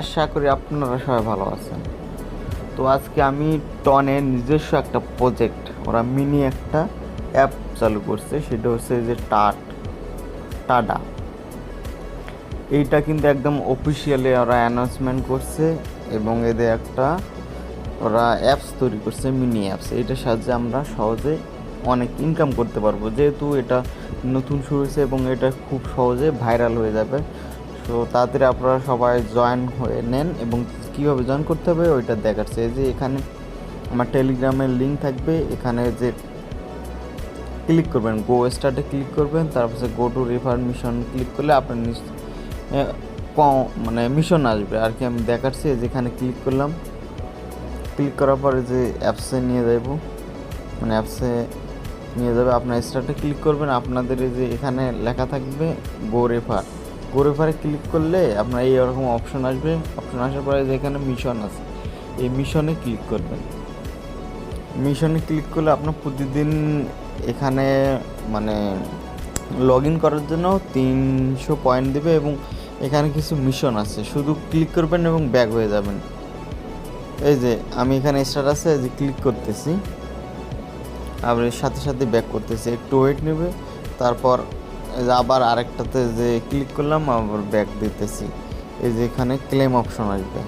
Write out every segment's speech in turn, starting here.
আশা করি আপনারা সবাই ভালো আছেন। তো আজকে আমি টনের নিজস্ব একটা প্রজেক্ট ওরা মিনি একটা অ্যাপ চালু করছে, সেটা হচ্ছে যে টাট টাডা এইটা কিন্তু একদম অফিসিয়ালি ওরা অ্যানাউন্সমেন্ট করছে এবং এদের একটা ওরা অ্যাপস তৈরি করছে মিনি অ্যাপস এইটার সাহায্যে আমরা সহজে অনেক ইনকাম করতে পারব। যেহেতু এটা নতুন শুরু হয়েছে এবং এটা খুব সহজে ভাইরাল হয়ে যাবে তো তাড়াতাড়ি আপনারা সবাই জয়েন হয়ে নেন এবং কীভাবে জয়েন করতে হবে ওইটা দেখাচ্ছে যে এখানে আমার টেলিগ্রামের লিঙ্ক থাকবে, এখানে যে ক্লিক করবেন গো স্টার্টে ক্লিক করবেন, তারপর go to refer mission click করলে আপনার মানে মিশন আসবে। আর কি আমি দেখাচ্ছি যেখানে ক্লিক করলাম ক্লিক করার পরে যে অ্যাপসে নিয়ে যাব মানে অ্যাপসে নিয়ে যাবে, আপনার স্টার্টে ক্লিক করবেন, আপনাদের যে এখানে লেখা থাকবে গো রেফার গো রেফারে ক্লিক করলে আপনার এই রকম অপশন আসবে। অপশন আসার পরে যে এখানে মিশন আছে, এই মিশনে ক্লিক করবেন। মিশনে ক্লিক করলে আপনার প্রতিদিন এখানে মানে লগ ইন করার জন্য তিনশো পয়েন্ট দেবে এবং এখানে কিছু মিশন আছে। শুধু ক্লিক করবেন এবং ব্যাক হয়ে যাবেন। এই যে আমি এখানে স্ট্যাটাসে যে ক্লিক করতেছি। আবার সাথে সাথে ব্যাক করতেছি। একটু ওয়েট নেবে, তারপর আবার আরেকটাতে যে ক্লিক করলাম, আবার ব্যাক দিতেছি। এই যে এখানে ক্লেম অপশন আসবে।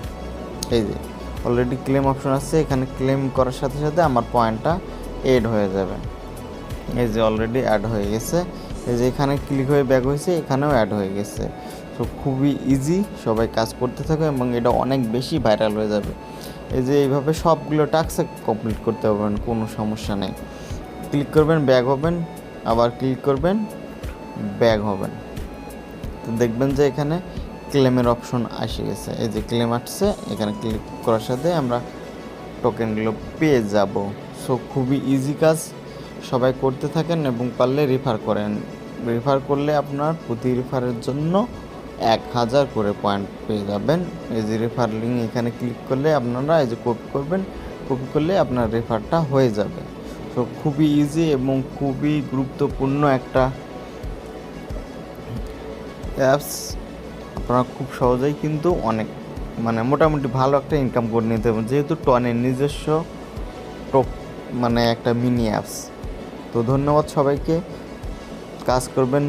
এই যে অলরেডি ক্লেম অপশন আছে, এখানে ক্লেম করার সাথে সাথে আমার পয়েন্টটা এড হয়ে যাবে। এই যে অলরেডি অ্যাড হয়ে গেছে। এই যে এখানে ক্লিক হয়ে ব্যাক হয়েছে, এখানেও অ্যাড হয়ে গেছে। তো খুবই ইজি সবাই কাজ করতে থাকে এবং এটা অনেক বেশি ভাইরাল হয়ে যাবে। এই যে এইভাবে সবগুলো টাস্ক কমপ্লিট করতে পারবেন, কোনো সমস্যা নেই। ক্লিক করবেন ব্যাক হবেন, আবার ক্লিক করবেন ব্যাগ হবেন তো দেখবেন যে এখানে ক্লেমের অপশন আসে গেছে। এই যে ক্লেম আসছে, এখানে ক্লিক করার সাথে আমরা টোকেনগুলো পেয়ে যাব। সো খুবই ইজি কাজ। সবাই করতে থাকেন এবং পারলে রেফার করেন। রেফার করলে আপনার প্রতি রেফারের জন্য এক হাজার করে পয়েন্ট পেয়ে যাবেন। এই যে রেফার লিঙ্ক এখানে ক্লিক করলে আপনারা এই যে কপি করবেন কপি করলে আপনার রেফারটা হয়ে যাবে। তো খুবই ইজি এবং খুবই গুরুত্বপূর্ণ একটা অ্যাপস আপনারা খুব সহজেই কিন্তু অনেক মানে মোটামুটি ভালো একটা ইনকাম করে নিতে পারবেন। যেহেতু টনের নিজস্ব টপ মানে একটা মিনি অ্যাপস তো ধন্যবাদ সবাইকে। কাজ করবেন,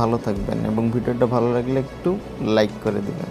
ভালো থাকবেন এবং ভিডিওটা ভালো লাগলে একটু লাইক করে দেবেন।